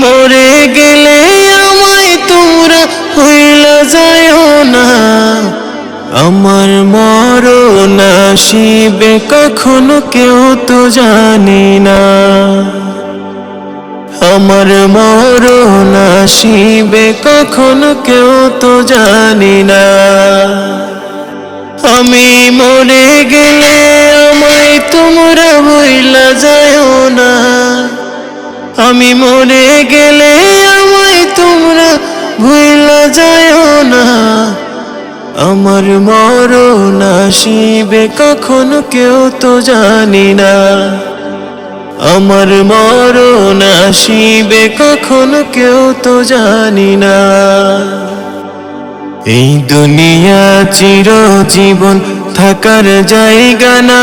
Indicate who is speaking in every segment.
Speaker 1: মরে গেলে আমায় তোমরা ভুইলা যায় না। আমার মরণ আসিবে কখনো কেউ তো জানি না। আমার মরণ আসিবে কখনো কেউ তো জানি না। আমি মরে গেলে আমায় তোমরা ভুইলা যায় না। আমি মরে গেলে আমায় তোমরা ভুইলা যায় না। আমার মরণ আসিবে কখনো কেউ তো জানি না। আমার মরণ আসিবে কখনো কেউ তো জানি না। এই দুনিয়া চিরজীবন থাকার জায়গা না।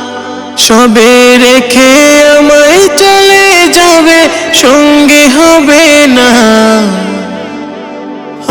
Speaker 1: সবে রেখে আমায় চলে যাবে সঙ্গে হবে না।